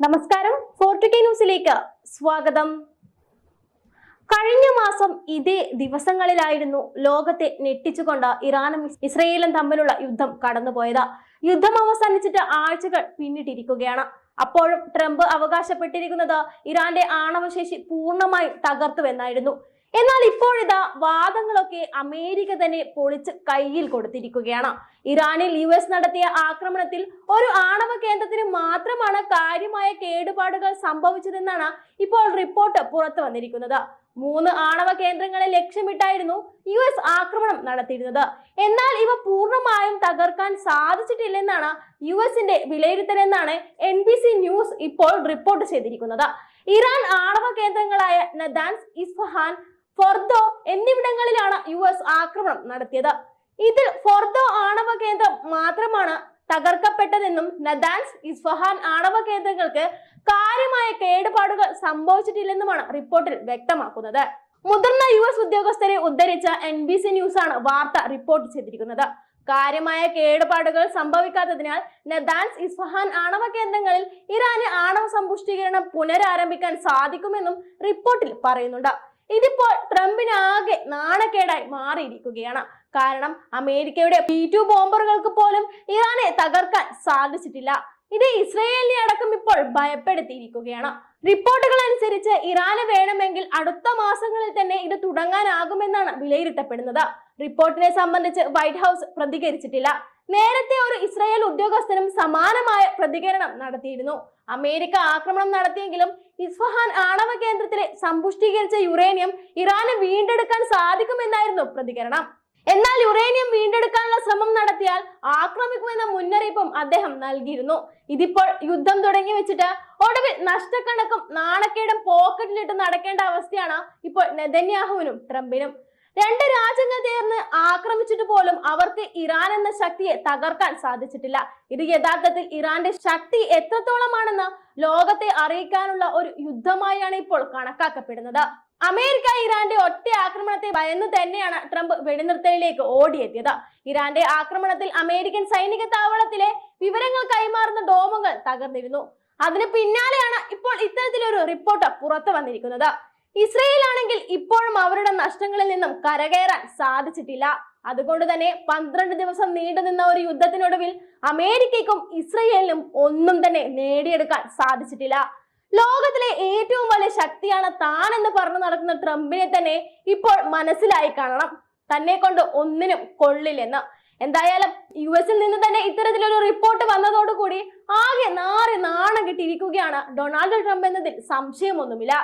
നമസ്കാരം. ഫോർട്ടുകെ ന്യൂസിലേക്ക് സ്വാഗതം. കഴിഞ്ഞ മാസം ഇതേ ദിവസങ്ങളിലായിരുന്നു ലോകത്തെ ഞെട്ടിച്ചുകൊണ്ട് ഇറാനും ഇസ്രയേലും തമ്മിലുള്ള യുദ്ധം കടന്നുപോയത്. യുദ്ധം അവസാനിച്ചിട്ട് ആഴ്ചകൾ പിന്നിട്ടിരിക്കുകയാണ്. അപ്പോഴും ട്രംപ് അവകാശപ്പെട്ടിരിക്കുന്നത് ഇറാന്റെ ആണവശേഷി പൂർണമായും തകർത്തുവെന്നായിരുന്നു. എന്നാൽ ഇപ്പോഴിതാ വാദങ്ങളൊക്കെ അമേരിക്ക തന്നെ പൊളിച്ച് കയ്യിൽ കൊടുത്തിരിക്കുകയാണ്. ഇറാനിൽ യു എസ് നടത്തിയ ആക്രമണത്തിൽ ഒരു ആണവ കേന്ദ്രത്തിന് മാത്രമാണ് കാര്യമായ കേടുപാടുകൾ സംഭവിച്ചതെന്നാണ് ഇപ്പോൾ റിപ്പോർട്ട് പുറത്തു വന്നിരിക്കുന്നത്. മൂന്ന് ആണവ കേന്ദ്രങ്ങളെ ലക്ഷ്യമിട്ടായിരുന്നു യു എസ് ആക്രമണം നടത്തിയിരുന്നത്. എന്നാൽ ഇവ പൂർണമായും തകർക്കാൻ സാധിച്ചിട്ടില്ലെന്നാണ് യു എസിന്റെ വിലയിരുത്തലെന്നാണ് എൻ ബി സി ന്യൂസ് ഇപ്പോൾ റിപ്പോർട്ട് ചെയ്തിരിക്കുന്നത്. ഇറാൻ ആണവ കേന്ദ്രങ്ങളായ നദാൻസ് ഇസ്ഫഹാൻ ഫൊർദോ എന്നിവിടങ്ങളിലാണ് യു എസ് ആക്രമണം നടത്തിയത്. ഇതിൽ ഫോർദോ ആണവ കേന്ദ്രം മാത്രമാണ് തകർക്കപ്പെട്ടതെന്നും നദാൻസ് ഇസ്ഫഹാൻ ആണവ കേന്ദ്രങ്ങൾക്ക് കാര്യമായ കേടുപാടുകൾ സംഭവിച്ചിട്ടില്ലെന്നുമാണ് റിപ്പോർട്ടിൽ വ്യക്തമാക്കുന്നത്. മുതിർന്ന യു എസ് ഉദ്യോഗസ്ഥരെ ഉദ്ധരിച്ച എൻ ബി സി ന്യൂസ് ആണ് വാർത്ത റിപ്പോർട്ട് ചെയ്തിരിക്കുന്നത്. കാര്യമായ കേടുപാടുകൾ സംഭവിക്കാത്തതിനാൽ നദാൻസ് ഇസ്ഫഹാൻ ആണവ കേന്ദ്രങ്ങളിൽ ഇറാന് ആണവ സമ്പുഷ്ടീകരണം പുനരാരംഭിക്കാൻ സാധിക്കുമെന്നും റിപ്പോർട്ടിൽ പറയുന്നുണ്ട്. ഇതിപ്പോൾ ട്രംപിന് ആകെ നാണക്കേടായി മാറിയിരിക്കുകയാണ്. കാരണം അമേരിക്കയുടെ പി ടു ബോംബറുകൾക്ക് പോലും ഇറാനെ തകർക്കാൻ സാധിച്ചിട്ടില്ല. ഇത് ഇസ്രയേലിനെ അടക്കം ഇപ്പോൾ ഭയപ്പെടുത്തിയിരിക്കുകയാണ്. റിപ്പോർട്ടുകൾ അനുസരിച്ച് ഇറാന് വേണമെങ്കിൽ അടുത്ത മാസങ്ങളിൽ തന്നെ ഇത് തുടങ്ങാനാകുമെന്നാണ് വിലയിരുത്തപ്പെടുന്നത്. റിപ്പോർട്ടിനെ സംബന്ധിച്ച് വൈറ്റ് ഹൗസ് പ്രതികരിച്ചിട്ടില്ല. നേരത്തെ ഒരു ഇസ്രായേൽ ഉദ്യോഗസ്ഥനും സമാനമായ പ്രതികരണം നടത്തിയിരുന്നു. അമേരിക്ക ആക്രമണം നടത്തിയെങ്കിലും ഇസ്ഫഹാൻ ആണവ കേന്ദ്രത്തിലെ സമ്പുഷ്ടീകരിച്ച യുറേനിയം ഇറാന് വീണ്ടെടുക്കാൻ സാധിക്കുമെന്നായിരുന്നു പ്രതികരണം. എന്നാൽ യുറേനിയം വീണ്ടെടുക്കാനുള്ള ശ്രമം നടത്തിയാൽ ആക്രമിക്കുമെന്ന മുന്നറിയിപ്പും അദ്ദേഹം നൽകിയിരുന്നു. ഇതിപ്പോൾ യുദ്ധം തുടങ്ങി വെച്ചിട്ട് ഒടുവിൽ നഷ്ടക്കണക്കും നാണക്കേടും പോക്കറ്റിലിട്ട് നടക്കേണ്ട അവസ്ഥയാണ് ഇപ്പോൾ നെതന്യാഹുവിനും ട്രംപിനും. രണ്ട് രാജ്യങ്ങൾ ചേർന്ന് ആക്രമിച്ചിട്ട് പോലും അവർക്ക് ഇറാൻ എന്ന ശക്തിയെ തകർക്കാൻ സാധിച്ചിട്ടില്ല. ഇത് യഥാർത്ഥത്തിൽ ഇറാന്റെ ശക്തി എത്രത്തോളമാണെന്ന് ലോകത്തെ അറിയിക്കാനുള്ള ഒരു യുദ്ധമായാണ് ഇപ്പോൾ കണക്കാക്കപ്പെടുന്നത്. അമേരിക്ക ഇറാന്റെ ഒറ്റ ആക്രമണത്തെ ഭയന്ന് തന്നെയാണ് ട്രംപ് വെടിനിർത്തലിലേക്ക് ഓടിയെത്തിയത്. ഇറാന്റെ ആക്രമണത്തിൽ അമേരിക്കൻ സൈനിക താവളത്തിലെ വിവരങ്ങൾ കൈമാറുന്ന ഡോമുകൾ തകർന്നിരുന്നു. അതിന് പിന്നാലെയാണ് ഇപ്പോൾ ഇത്തരത്തിലൊരു റിപ്പോർട്ട് പുറത്തു വന്നിരിക്കുന്നത്. ഇസ്രയേൽ ആണെങ്കിൽ ഇപ്പോഴും അവരുടെ നഷ്ടങ്ങളിൽ നിന്നും കരകയറാൻ സാധിച്ചിട്ടില്ല. അതുകൊണ്ട് തന്നെ പന്ത്രണ്ട് ദിവസം നീണ്ടുനിന്ന ഒരു യുദ്ധത്തിനൊടുവിൽ അമേരിക്കയ്ക്കും ഇസ്രയേലിനും ഒന്നും തന്നെ നേടിയെടുക്കാൻ സാധിച്ചിട്ടില്ല. ലോകത്തിലെ ഏറ്റവും വലിയ ശക്തിയാണ് താൻ എന്ന് പറഞ്ഞു നടക്കുന്ന ട്രംപിനെ തന്നെ ഇപ്പോൾ മനസ്സിലായി കാണണം. തന്നെ കൊണ്ട് ഒന്നിനും കൊള്ളില്ലെന്ന്. എന്തായാലും യു എസിൽ നിന്ന് തന്നെ ഇത്തരത്തിലൊരു റിപ്പോർട്ട് വന്നതോടുകൂടി ആകെ നാറി നാണം കിട്ടിയിരിക്കുകയാണ് ഡൊണാൾഡ് ട്രംപ് എന്നതിൽ സംശയമൊന്നുമില്ല.